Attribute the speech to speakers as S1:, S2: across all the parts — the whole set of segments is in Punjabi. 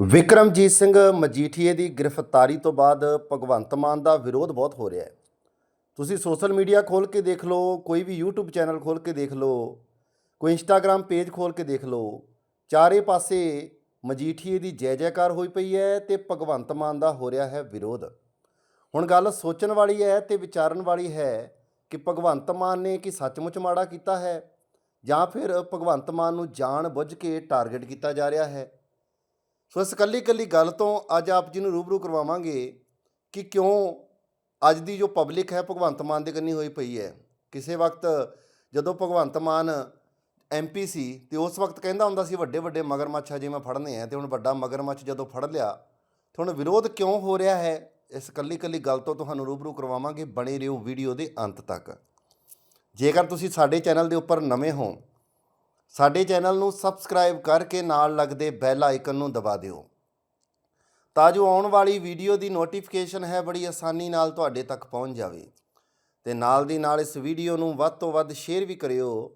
S1: ਵਿਕਰਮਜੀਤ ਸਿੰਘ ਮਜੀਠੀਏ ਦੀ ਗ੍ਰਿਫਤਾਰੀ ਤੋਂ ਬਾਅਦ ਭਗਵੰਤ ਮਾਨ ਦਾ ਵਿਰੋਧ ਬਹੁਤ ਹੋ ਰਿਹਾ ਹੈ। ਤੁਸੀਂ ਸੋਸ਼ਲ ਮੀਡੀਆ ਖੋਲ ਕੇ ਦੇਖ ਲਓ, ਕੋਈ ਵੀ YouTube ਚੈਨਲ ਖੋਲ ਕੇ ਦੇਖ ਲਓ, ਕੋਈ Instagram ਪੇਜ ਖੋਲ ਕੇ ਦੇਖ ਲਓ, ਚਾਰੇ ਪਾਸੇ ਮਜੀਠੀਏ ਦੀ ਜੈ ਜੈਕਾਰ ਹੋਈ ਪਈ ਹੈ ਤੇ ਭਗਵੰਤ ਮਾਨ ਦਾ ਹੋ ਰਿਹਾ ਹੈ ਵਿਰੋਧ। ਹੁਣ ਗੱਲ ਸੋਚਣ ਵਾਲੀ ਹੈ ਤੇ ਵਿਚਾਰਨ ਵਾਲੀ ਹੈ ਕਿ ਭਗਵੰਤ ਮਾਨ ਨੇ ਕੀ ਸੱਚਮੁੱਚ ਮਾੜਾ ਕੀਤਾ ਹੈ ਜਾਂ ਫਿਰ ਭਗਵੰਤ ਮਾਨ ਨੂੰ ਜਾਣ ਬੁੱਝ ਕੇ ਟਾਰਗੇਟ ਕੀਤਾ ਜਾ ਰਿਹਾ ਹੈ। ਸੋ ਇਸ ਕੱਲੀ ਕੱਲੀ ਗੱਲ ਤੋਂ ਅੱਜ ਆਪ ਜੀ ਨੂੰ ਰੂਬਰੂ ਕਰਵਾਵਾਂਗੇ ਕਿ ਕਿਉਂ ਅੱਜ ਦੀ ਜੋ ਪਬਲਿਕ ਹੈ ਭਗਵੰਤ ਮਾਨ ਦੇ ਕੰਨੀ ਹੋਈ ਪਈ ਹੈ। ਕਿਸੇ ਵਕਤ ਜਦੋਂ ਭਗਵੰਤ ਮਾਨ ਐਮਪੀ ਸੀ ਤੇ ਉਸ ਵਕਤ ਕਹਿੰਦਾ ਹੁੰਦਾ ਸੀ, ਵੱਡੇ ਵੱਡੇ ਮਗਰਮੱਛ ਆ ਜਿਵੇਂ ਫੜਨੇ ਆ, ਤੇ ਹੁਣ ਵੱਡਾ ਮਗਰਮੱਛ ਜਦੋਂ ਫੜ ਲਿਆ, ਤੇ ਹੁਣ ਵਿਰੋਧ ਕਿਉਂ ਹੋ ਰਿਹਾ ਹੈ, ਇਸ ਕੱਲੀ ਕੱਲੀ ਗੱਲ ਤੋਂ ਤੁਹਾਨੂੰ ਰੂਬਰੂ ਕਰਵਾਵਾਂਗੇ ਬਣੇ ਰਹੋ ਵੀਡੀਓ ਦੇ ਅੰਤ ਤੱਕ। ਜੇਕਰ ਤੁਸੀਂ ਸਾਡੇ ਚੈਨਲ ਦੇ ਉੱਪਰ ਨਵੇਂ ਹੋ ਸਾਡੇ ਚੈਨਲ ਨੂੰ ਸਬਸਕ੍ਰਾਈਬ ਕਰਕੇ ਨਾਲ ਲੱਗਦੇ ਬੈਲ ਆਈਕਨ ਨੂੰ ਦਬਾ ਦਿਓ। ਤਾਂ ਜੋ ਆਉਣ ਵਾਲੀ ਵੀਡੀਓ ਦੀ ਨੋਟੀਫਿਕੇਸ਼ਨ ਹੈ, ਬੜੀ ਆਸਾਨੀ ਨਾਲ ਤੁਹਾਡੇ ਤੱਕ ਪਹੁੰਚ ਜਾਵੇ। ਤੇ ਨਾਲ ਦੀ ਨਾਲ ਇਸ ਵੀਡੀਓ ਨੂੰ ਵੱਧ ਤੋਂ ਵੱਧ ਸ਼ੇਅਰ ਵੀ ਕਰਿਓ,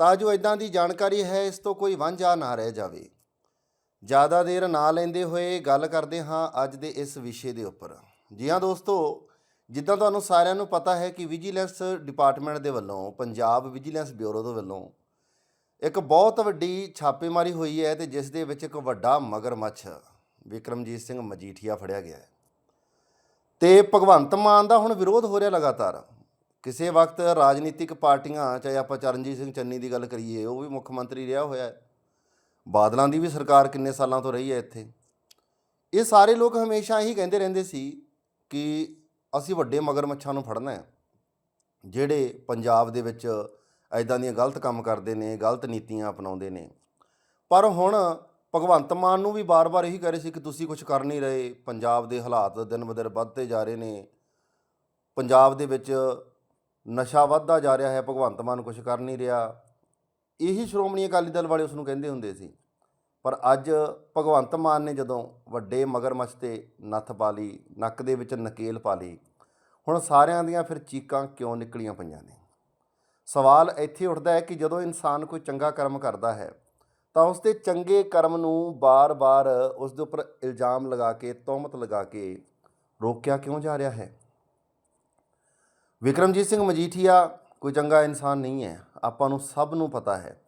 S1: ਤਾਂ ਜੋ ਇਦਾਂ ਦੀ ਜਾਣਕਾਰੀ ਹੈ, ਇਸ ਤੋਂ ਕੋਈ ਵਾਂਝਾ ਨਾ ਰਹਿ ਜਾਵੇ। ਜ਼ਿਆਦਾ ਦੇਰ ਨਾ ਲੈਂਦੇ ਹੋਏ ਗੱਲ ਕਰਦੇ ਹਾਂ ਅੱਜ ਦੇ ਇਸ ਵਿਸ਼ੇ ਦੇ ਉੱਪਰ। ਜੀ ਹਾਂ ਦੋਸਤੋ, ਜਿੱਦਾਂ ਤੁਹਾਨੂੰ ਸਾਰਿਆਂ ਨੂੰ ਪਤਾ ਹੈ ਕਿ ਵਿਜੀਲੈਂਸ ਡਿਪਾਰਟਮੈਂਟ ਦੇ ਵੱਲੋਂ, ਪੰਜਾਬ ਵਿਜੀਲੈਂਸ ਬਿਊਰੋ ਦੇ ਵੱਲੋਂ ਇੱਕ ਬਹੁਤ ਵੱਡੀ ਛਾਪੇਮਾਰੀ ਹੋਈ ਹੈ ਤੇ ਜਿਸ ਦੇ ਵਿੱਚ ਇੱਕ ਵੱਡਾ ਮਗਰਮੱਛ ਵਿਕਰਮਜੀਤ ਸਿੰਘ ਮਜੀਠੀਆ ਫੜਿਆ ਗਿਆ ਹੈ। ਤੇ ਭਗਵੰਤ ਮਾਨ ਦਾ ਹੁਣ ਵਿਰੋਧ ਹੋ ਰਿਹਾ ਲਗਾਤਾਰ। ਕਿਸੇ ਵਕਤ ਰਾਜਨੀਤਿਕ ਪਾਰਟੀਆਂ, ਚਾਹੇ ਆਪਾਂ ਚਰਨਜੀਤ ਸਿੰਘ ਚੰਨੀ ਦੀ ਗੱਲ ਕਰੀਏ, ਉਹ ਵੀ ਮੁੱਖ ਮੰਤਰੀ ਰਿਹਾ ਹੋਇਆ ਹੈ। ਬਾਦਲਾਂ ਦੀ ਵੀ ਸਰਕਾਰ ਕਿੰਨੇ ਸਾਲਾਂ ਤੋਂ ਰਹੀ ਹੈ ਇੱਥੇ। ਇਹ ਸਾਰੇ ਲੋਕ ਹਮੇਸ਼ਾ ਇਹੀ ਕਹਿੰਦੇ ਰਹਿੰਦੇ ਸੀ ਕਿ ਅਸੀਂ ਵੱਡੇ ਮਗਰਮੱਛਾਂ ਨੂੰ ਫੜਨਾ ਹੈ, ਜਿਹੜੇ ਪੰਜਾਬ ਦੇ ਵਿੱਚ ਐਦਾਂ ਦੀਆਂ ਗਲਤ ਕੰਮ ਕਰਦੇ ਨੇ, ਗਲਤ ਨੀਤੀਆਂ ਅਪਣਾਉਂਦੇ ਨੇ। ਪਰ ਹੁਣ ਭਗਵੰਤ ਮਾਨ ਨੂੰ ਵੀ ਬਾਰ-ਬਾਰ ਇਹੀ ਕਹਿ ਰਹੇ ਸੀ ਕਿ ਤੁਸੀਂ ਕੁਝ ਕਰ ਨਹੀਂ ਰਹੇ, ਪੰਜਾਬ ਦੇ ਹਾਲਾਤ ਦਿਨ ਬਦਨ ਵੱਧਦੇ ਜਾ ਰਹੇ ਨੇ। ਪੰਜਾਬ ਦੇ ਵਿੱਚ ਨਸ਼ਾ ਵੱਧਦਾ ਜਾ ਰਿਹਾ ਹੈ, ਭਗਵੰਤ ਮਾਨ ਕੁਝ ਕਰ ਨਹੀਂ ਰਿਹਾ। ਇਹੀ ਸ਼੍ਰੋਮਣੀ ਅਕਾਲੀ ਦਲ ਵਾਲੇ ਉਸ ਨੂੰ ਕਹਿੰਦੇ ਹੁੰਦੇ ਸੀ। ਪਰ ਅੱਜ ਭਗਵੰਤ ਮਾਨ ਨੇ ਜਦੋਂ ਵੱਡੇ ਮਗਰਮੱਛ ਤੇ ਨੱਥ ਪਾ ਲਈ, ਨੱਕ ਦੇ ਵਿੱਚ ਨਕੇਲ ਪਾ ਲਈ, ਹੁਣ ਸਾਰਿਆਂ ਦੀਆਂ ਫਿਰ ਚੀਕਾਂ ਕਿਉਂ ਨਿਕਲੀਆਂ ਪਈਆਂ ਨੇ? ਸਵਾਲ ਇੱਥੇ ਉੱਠਦਾ ਹੈ ਕਿ ਜਦੋਂ ਇਨਸਾਨ ਕੋਈ ਚੰਗਾ ਕਰਮ ਕਰਦਾ ਹੈ, ਤਾਂ ਉਸ ਦੇ ਚੰਗੇ ਕਰਮ ਨੂੰ ਬਾਰ-ਬਾਰ ਉਸ ਦੇ ਉੱਪਰ ਇਲਜ਼ਾਮ ਲਗਾ ਕੇ ਤੋਹਮਤ ਲਗਾ ਕੇ ਰੋਕਿਆ ਕਿਉਂ ਜਾ ਰਿਹਾ ਹੈ? ਵਿਕਰਮਜੀਤ ਸਿੰਘ ਮਜੀਠੀਆ ਕੋਈ ਚੰਗਾ ਇਨਸਾਨ ਨਹੀਂ ਹੈ, ਆਪਾਂ ਨੂੰ ਸਭ ਨੂੰ ਪਤਾ ਹੈ।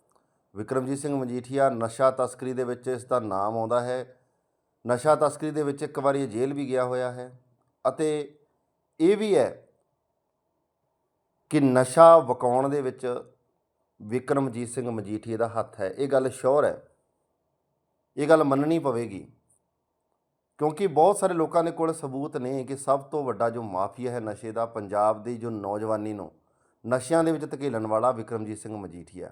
S1: ਵਿਕਰਮਜੀਤ ਸਿੰਘ ਮਜੀਠੀਆ ਨਸ਼ਾ ਤਸਕਰੀ ਦੇ ਵਿੱਚ ਇਸ ਦਾ ਨਾਮ ਆਉਂਦਾ ਹੈ। ਨਸ਼ਾ ਤਸਕਰੀ ਦੇ ਵਿੱਚ ਇੱਕ ਵਾਰੀ ਜੇਲ੍ਹ ਵੀ ਗਿਆ ਹੋਇਆ ਹੈ ਅਤੇ ਇਹ ਵੀ ਹੈ ਕਿ ਨਸ਼ਾ ਵਕਾਉਣ ਦੇ ਵਿੱਚ ਵਿਕਰਮਜੀਤ ਸਿੰਘ ਮਜੀਠੀਏ ਦਾ ਹੱਥ ਹੈ। ਇਹ ਗੱਲ ਸ਼ੋਰ ਹੈ। ਇਹ ਗੱਲ ਮੰਨਣੀ ਪਵੇਗੀ। ਕਿਉਂਕਿ ਬਹੁਤ ਸਾਰੇ ਲੋਕਾਂ ਦੇ ਕੋਲ ਸਬੂਤ ਨੇ ਕਿ ਸਭ ਤੋਂ ਵੱਡਾ ਜੋ ਮਾਫੀਆ ਹੈ ਨਸ਼ੇ ਦਾ, ਪੰਜਾਬ ਦੀ ਜੋ ਨੌਜਵਾਨੀ ਨੂੰ, ਨਸ਼ਿਆਂ ਦੇ ਵਿੱਚ ਧਕੇਲਣ ਵਾਲਾ ਵਿਕਰਮਜੀਤ ਸਿੰਘ ਮਜੀਠੀਆ।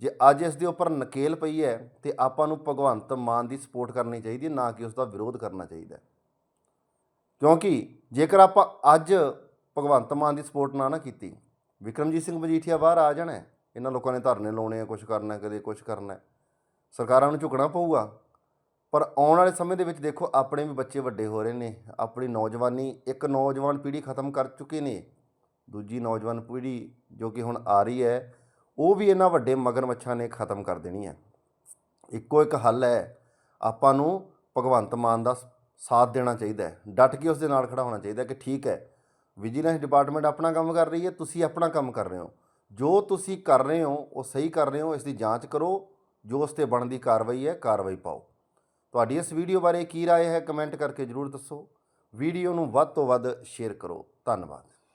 S1: ਜੇ ਅੱਜ ਇਸ ਦੇ ਉੱਪਰ ਨਕੇਲ ਪਈ ਹੈ, ਤੇ ਆਪਾਂ ਨੂੰ ਭਗਵੰਤ ਮਾਨ ਦੀ ਸਪੋਰਟ ਕਰਨੀ ਚਾਹੀਦੀ ਨਾ ਕਿ ਉਸ ਦਾ ਵਿਰੋਧ ਕਰਨਾ ਚਾਹੀਦਾ ਕਿਉਂਕਿ ਜੇਕਰ ਆਪਾਂ ਅੱਜ ਭਗਵੰਤ ਮਾਨ ਦੀ ਸਪੋਰਟ ਨਾ ਨਾ ਕੀਤੀ। ਵਿਕਰਮਜੀਤ ਸਿੰਘ ਮਜੀਠੀਆ ਬਾਹਰ ਆ ਜਾਣਾ ਇਹਨਾਂ ਲੋਕਾਂ ਨੇ ਧਰਨੇ ਲਾਉਣੇ ਆ ਕੁਝ ਕਰਨਾ ਕਦੇ ਕੁਝ ਕਰਨਾ ਸਰਕਾਰਾਂ ਨੂੰ ਝੁਕਣਾ ਪਊਗਾ। ਪਰ ਆਉਣ ਵਾਲੇ ਸਮੇਂ ਦੇ ਵਿੱਚ ਦੇਖੋ, ਆਪਣੇ ਵੀ ਬੱਚੇ ਵੱਡੇ ਹੋ ਰਹੇ ਨੇ। ਆਪਣੀ ਨੌਜਵਾਨੀ, ਇੱਕ ਨੌਜਵਾਨ ਪੀੜ੍ਹੀ ਖਤਮ ਕਰ ਚੁੱਕੇ ਨੇ। ਦੂਜੀ ਨੌਜਵਾਨ ਪੀੜ੍ਹੀ ਜੋ ਕਿ ਹੁਣ ਆ ਰਹੀ ਹੈ, ਉਹ ਵੀ ਇਹਨਾਂ ਵੱਡੇ ਮਗਰਮੱਛਾਂ ਨੇ ਖਤਮ ਕਰ ਦੇਣੀ ਹੈ। ਇੱਕੋ ਇੱਕ ਹੱਲ ਹੈ। ਆਪਾਂ ਨੂੰ ਭਗਵੰਤ ਮਾਨ ਦਾ ਸਾਥ ਦੇਣਾ ਚਾਹੀਦਾ ਹੈ। ਡਟ ਕੇ ਉਸ ਦੇ ਨਾਲ ਖੜਾ ਹੋਣਾ ਚਾਹੀਦਾ ਕਿ ਠੀਕ ਹੈ। ਵਿਜੀਲੈਂਸ ਡਿਪਾਰਟਮੈਂਟ ਆਪਣਾ ਕੰਮ ਕਰ ਰਹੀ ਹੈ ਤੁਸੀਂ ਆਪਣਾ ਕੰਮ ਕਰ ਰਹੇ ਹੋ ਜੋ ਤੁਸੀਂ ਕਰ ਰਹੇ ਹੋ ਉਹ ਸਹੀ ਕਰ ਰਹੇ ਹੋ ਇਸ ਦੀ ਜਾਂਚ ਕਰੋ ਜੋ ਉਸ ਤੇ ਬਣਦੀ ਕਾਰਵਾਈ ਹੈ ਕਾਰਵਾਈ ਪਾਓ ਤੁਹਾਡੀ ਇਸ ਵੀਡੀਓ ਬਾਰੇ ਕੀ رائے ਹੈ ਕਮੈਂਟ ਕਰਕੇ ਜਰੂਰ ਦੱਸੋ ਵੀਡੀਓ ਨੂੰ ਵੱਧ ਤੋਂ ਵੱਧ ਸ਼ੇਅਰ ਕਰੋ ਧੰਨਵਾਦ